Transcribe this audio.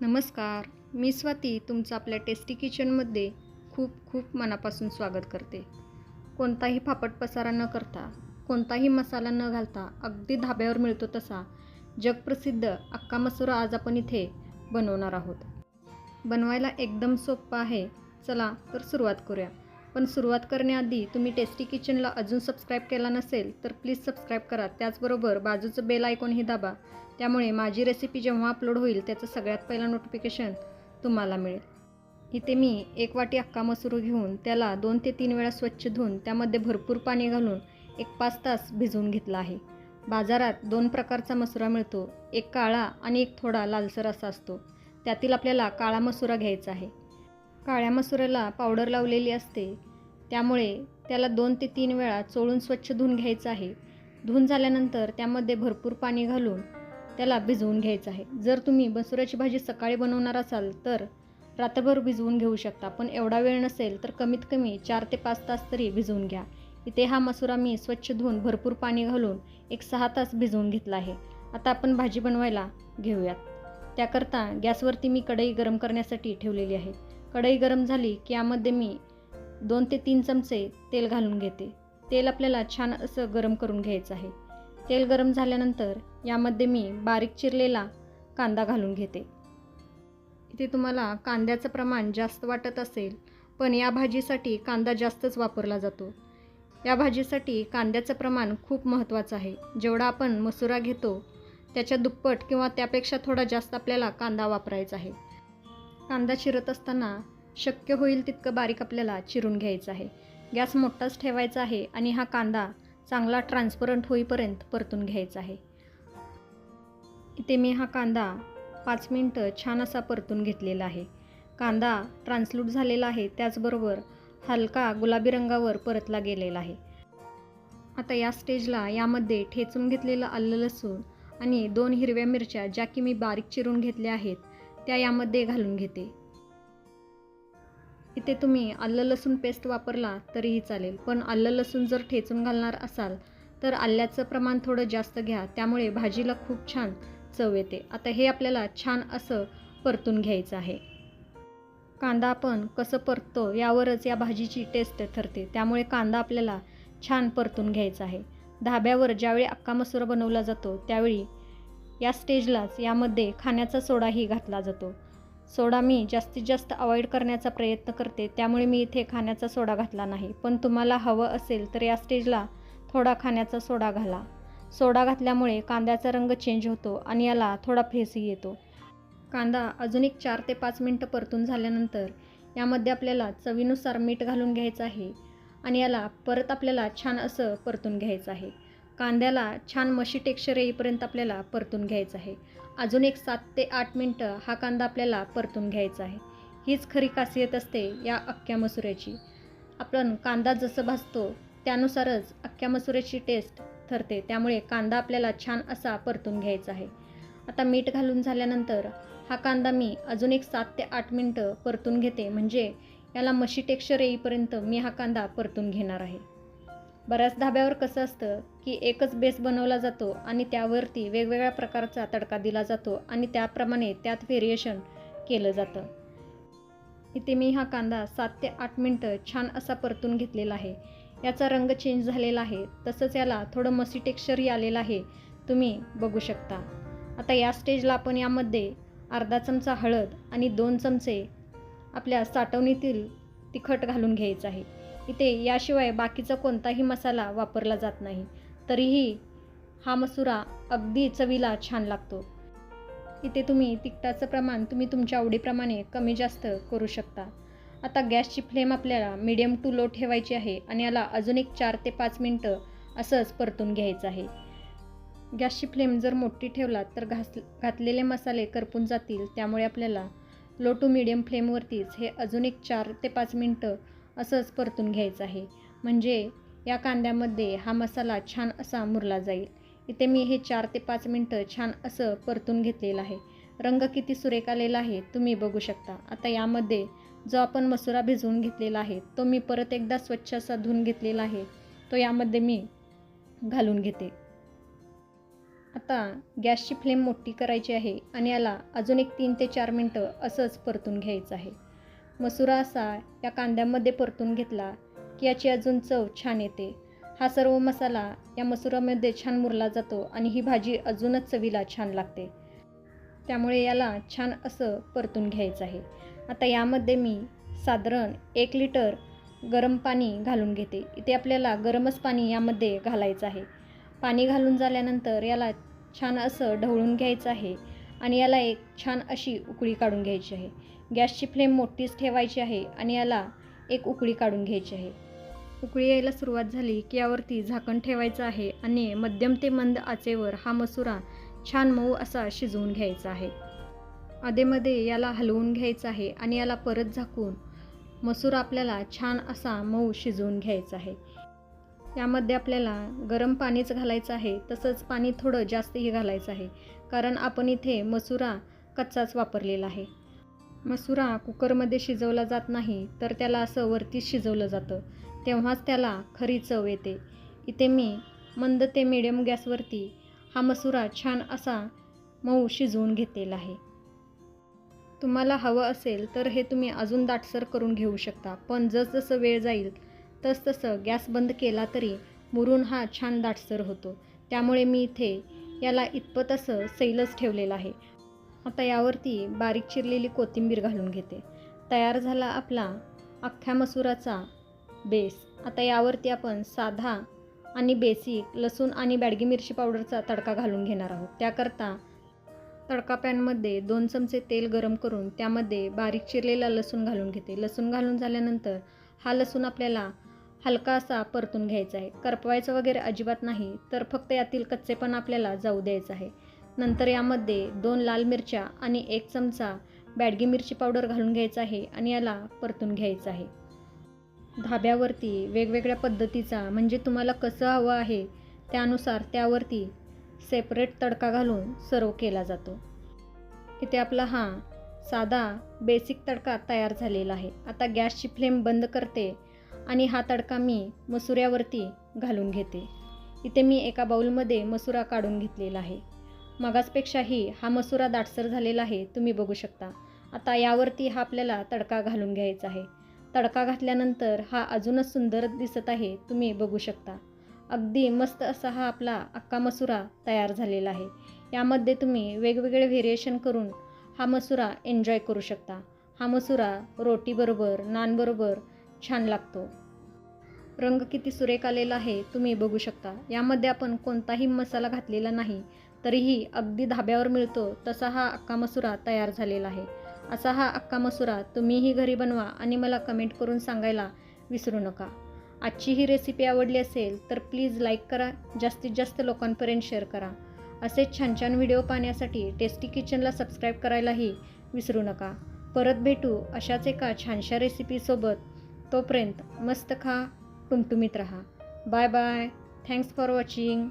नमस्कार मी स्वाती तुमचं आपल्या टेस्टी किचनमध्ये खूप खूप मनापासून स्वागत करते. कोणताही फापट पसारा न करता कोणताही मसाला न घालता अगदी धाब्यावर मिळतो तसा जगप्रसिद्ध अक्का मसुरा आज आपण इथे बनवणार आहोत. बनवायला एकदम सोपं आहे. चला तर सुरुवात करूया. पण सुरुवात करण्याआधी तुम्ही टेस्टी किचनला अजून सबस्क्राईब केला नसेल तर प्लीज सबस्क्राईब करा. त्याचबरोबर बाजूचं बेल आयकॉनही दाबा. त्यामुळे माझी रेसिपी जेव्हा अपलोड होईल त्याचं सगळ्यात पहिलं नोटिफिकेशन तुम्हाला मिळेल. इथे मी एक वाटी अक्का मसूर घेऊन त्याला दोन ते तीन वेळा स्वच्छ धुवून त्यामध्ये भरपूर पाणी घालून एक पाच तास भिजवून घेतला आहे. बाजारात दोन प्रकारचा मसुरा मिळतो एक काळा आणि एक थोडा लालसर असा असतो. त्यातील आपल्याला काळा मसुरा घ्यायचा आहे. काळ्या मसुऱ्याला पावडर लावलेली असते. त्यामुळे त्याला दोन ते तीन वेळा चोळून स्वच्छ धुवून घ्यायचं आहे. धुवून झाल्यानंतर त्यामध्ये भरपूर पाणी घालून त्याला भिजवून घ्यायचं आहे. जर तुम्ही मसुराची भाजी सकाळी बनवणार असाल तर रात्रभर भिजवून घेऊ शकता. पण एवढा वेळ नसेल तर कमीत कमी चार ते पाच तास तरी भिजवून घ्या. इथे हा मसुरा मी स्वच्छ धुवून भरपूर पाणी घालून एक सहा तास भिजवून घेतला आहे. आता आपण भाजी बनवायला घेऊयात. त्याकरता गॅसवरती मी कढई गरम करण्यासाठी ठेवलेली आहे. कढई गरम झाली की यामध्ये मी दोन ते तीन चमचे तेल घालून घेते. तेल आपल्याला छान असं गरम करून घ्यायचं आहे. तेल गरम झाल्यानंतर यामध्ये मी बारीक चिरलेला कांदा घालून घेते. इथे तुम्हाला कांद्याचं प्रमाण जास्त वाटत असेल पण या भाजीसाठी कांदा जास्तच वापरला जातो. या भाजीसाठी कांद्याचं प्रमाण खूप महत्त्वाचं आहे. जेवढा आपण मसुरा घेतो त्याच्या दुप्पट किंवा त्यापेक्षा थोडा जास्त आपल्याला कांदा वापरायचा आहे. कांदा चिरत असताना शक्य होईल तितकं बारीक आपल्याला चिरून घ्यायचं आहे. गॅस मोठाच ठेवायचा आहे आणि हा कांदा चांगला ट्रान्सपरंट होईपर्यंत परतून घ्यायचा आहे. इथे मी हा कांदा पाच मिनटं छान असा परतून घेतलेला आहे. कांदा ट्रान्सलूट झालेला आहे त्याचबरोबर हलका गुलाबी रंगावर परतला गेलेला आहे. आता या स्टेजला यामध्ये ठेचून घेतलेलं आलं लसूण आणि दोन हिरव्या मिरच्या ज्या की मी बारीक चिरून घेतल्या आहेत त्या यामध्ये घालून घेते. इथे तुम्ही आलं लसूण पेस्ट वापरला तरीही चालेल. पण आलं लसूण जर ठेचून घालणार असाल तर आल्याचं प्रमाण थोडं जास्त घ्या. त्यामुळे भाजीला खूप छान चव येते. आता हे आपल्याला छान असं परतून घ्यायचं आहे. कांदा आपण कसं परततो यावरच या भाजीची टेस्ट ठरते. त्यामुळे कांदा आपल्याला छान परतून घ्यायचा आहे. धाब्यावर ज्यावेळी अक्का मसूर बनवला जातो त्यावेळी या स्टेजलाच यामध्ये खाण्याचा सोडाही घातला जातो. सोडा मी जास्तीत जास्त अवॉइड करण्याचा प्रयत्न करते. त्यामुळे मी इथे खाण्याचा सोडा घातला नाही. पण तुम्हाला हवं असेल तर या स्टेजला थोडा खाण्याचा सोडा घाला. सोडा घातल्यामुळे कांद्याचा रंग चेंज होतो आणि याला थोडा फेसही येतो. कांदा अजून एक चार ते पाच मिनटं परतून झाल्यानंतर यामध्ये आपल्याला चवीनुसार मीठ घालून घ्यायचं आहे. आणि याला परत आपल्याला छान असं परतून घ्यायचं आहे. कांद्याला छान मशी टेक्स्चर येईपर्यंत आपल्याला परतून घ्यायचं आहे. अजून एक सात ते आठ मिनटं हा कांदा आपल्याला परतून घ्यायचा आहे. हीच खरी खासियत असते या अख्ख्या मसुऱ्याची. आपण कांदा जसं भाजतो त्यानुसारच अख्ख्या मसुऱ्याची टेस्ट ठरते. त्यामुळे कांदा आपल्याला छान असा परतून घ्यायचा आहे. आता मीठ घालून झाल्यानंतर हा कांदा मी अजून एक सात ते आठ मिनटं परतून घेते. म्हणजे याला मशी टेक्स्चर येईपर्यंत मी हा कांदा परतून घेणार आहे. बऱ्याच धाब्यावर कसं असतं की एकच बेस बनवला जातो आणि त्यावरती वेगवेगळ्या प्रकारचा तडका दिला जातो आणि त्याप्रमाणे त्यात व्हेरिएशन केलं जातं. इथे मी हा कांदा सात ते आठ मिनटं छान असा परतून घेतलेला आहे. याचा रंग चेंज झालेला आहे. तसंच याला थोडं मसी टेक्स्चरही आलेलं आहे. तुम्ही बघू शकता. आता या स्टेजला आपण यामध्ये अर्धा चमचा हळद आणि दोन चमचे आपल्या साठवणीतील तिखट घालून घ्यायचं आहे. इथे याशिवाय बाकीचा कोणताही मसाला वापरला जात नाही. तरीही हा मसुरा अगदी चवीला छान लागतो. इथे तुम्ही तिखटाचं प्रमाण तुम्ही तुमच्या आवडीप्रमाणे कमी जास्त करू शकता. आता गॅसची फ्लेम आपल्याला मिडियम टू लो ठेवायची आहे आणि याला अजून एक चार ते पाच मिनटं असंच परतून घ्यायचं आहे. गॅसची फ्लेम जर मोठी ठेवलात तर घास घातलेले मसाले करपून जातील. त्यामुळे आपल्याला लो टू मिडियम फ्लेमवरतीच हे अजून एक चार ते पाच मिनटं असंच परतून घ्यायचं आहे. म्हणजे या कांद्यामध्ये हा मसाला छान असा मुरला जाईल. इथे मी हे चार ते पाच मिनटं छान असं परतून घेतलेलं आहे. रंग किती सुरेख आलेला आहे तुम्ही बघू शकता. आता यामध्ये जो आपण मसुरा भिजवून घेतलेला आहे तो मी परत एकदा स्वच्छ असा धुवून घेतलेला आहे. तो यामध्ये मी घालून घेते. आता गॅसची फ्लेम मोठी करायची आहे आणि याला अजून एक तीन ते चार मिनटं असंच परतून घ्यायचं आहे. मसुरा असा या कांद्यामध्ये परतून घेतला की याची अजून चव छान येते. हा सर्व मसाला या मसुरामध्ये छान मुरला जातो आणि ही भाजी अजूनच चवीला छान लागते. त्यामुळे याला छान असं परतून घ्यायचं आहे. आता यामध्ये मी साधारण एक लिटर गरम पाणी घालून घेते. इथे आपल्याला गरमच पाणी यामध्ये घालायचं आहे. पाणी घालून झाल्यानंतर याला छान असं ढवळून घ्यायचं आहे आणि याला एक छान अशी उकळी काढून घ्यायची आहे. गॅसची फ्लेम मोठीच ठेवायची आहे आणि याला एक उकळी काढून घ्यायची आहे. उकळी यायला सुरुवात झाली की यावरती झाकण ठेवायचं आहे आणि मध्यम ते मंद आचेवर हा मसुरा छान मऊ असा शिजवून घ्यायचा आहे. अधेमध्ये याला हलवून घ्यायचं आहे आणि याला परत झाकून मसूर आपल्याला छान असा मऊ शिजवून घ्यायचा आहे. यामध्ये आपल्याला गरम पाणीच घालायचं आहे तसंच पाणी थोडं जास्तही घालायचं आहे कारण आपण इथे मसुरा कच्चाच वापरलेला आहे. मसुरा कुकरमध्ये शिजवला जात नाही तर त्याला असं वरतीच शिजवलं जातं. तेव्हाच त्याला खरी चव येते. इथे मी मंद ते मिडियम गॅसवरती हा मसुरा छान असा मऊ शिजवून घेतलेला आहे. तुम्हाला हवं असेल तर हे तुम्ही अजून दाटसर करून घेऊ शकता पण जसजसं वेळ जाईल तसतसं गॅस बंद केला तरी मुरून हा छान दाटसर होतो. त्यामुळे मी इथे याला इतपत असं सैलच ठेवलेलं आहे. आता यावरती बारीक चिरलेली कोथिंबीर घालून घेते. तयार झाला आपला अख्ख्या मसुराचा बेस. आता यावरती आपण साधा आणि बेसिक लसूण आणि बॅडगी मिरची पावडरचा तडका घालून घेणार आहोत. त्याकरता तडका पॅनमध्ये दोन चमचे तेल गरम करून त्यामध्ये बारीक चिरलेला लसूण घालून घेते. लसूण घालून झाल्यानंतर हा लसूण आपल्याला हलका असा परतून घ्यायचा आहे. करपवायचं वगैरे अजिबात नाही तर फक्त यातील कच्चेपण आपल्याला जाऊ द्यायचं आहे. नंतर यामध्ये दोन लाल मिरच्या आणि एक चमचा बॅडगी मिरची पावडर घालून घ्यायचा आहे आणि याला परतून घ्यायचं आहे. धाब्यावरती वेगवेगळ्या पद्धतीचा म्हणजे तुम्हाला कसं हवं आहे त्यानुसार त्यावरती सेपरेट तडका घालून सर्व केला जातो. इथे आपला हा साधा बेसिक तडका तयार झालेला आहे. आता गॅसची फ्लेम बंद करते आणि हा तडका मी मसुऱ्यावरती घालून घेते. इथे मी एका बाऊलमध्ये मसुरा काढून घेतलेला आहे. मगासपेक्षाही हा मसुरा दाटसर झालेला आहे तुम्ही बघू शकता. आता यावरती हा आपल्याला तडका घालून घ्यायचा आहे. तडका घातल्यानंतर हा अजूनच सुंदर दिसत आहे तुम्ही बघू शकता. अगदी मस्त असा हा आपला अक्का मसुरा तयार झालेला आहे. यामध्ये तुम्ही वेगवेगळे व्हेरिएशन करून हा मसुरा एन्जॉय करू शकता. हा मसुरा रोटीबरोबर नानबरोबर छान लागतो. रंग किती सुरेख आलेला आहे तुम्ही बघू शकता. यामध्ये आपण कोणताही मसाला घातलेला नाही तरीही अगदी धाब्यावर मिळतो तसा हा अक्का मसुरा तयार झालेला आहे. असा हा अक्का मसुरा तुम्हीही घरी बनवा आणि मला कमेंट करून सांगायला विसरू नका. आजची ही रेसिपी आवडली असेल तर प्लीज लाईक करा जास्तीत जास्त लोकांपर्यंत शेअर करा. असेच छान छान व्हिडिओ पाहण्यासाठी टेस्टी किचनला सबस्क्राईब करायलाही विसरू नका. परत भेटू अशाच एका छानशा रेसिपीसोबत तोपर्यंत मस्त खा टुमटुमीत राहा. Bye bye thanks for watching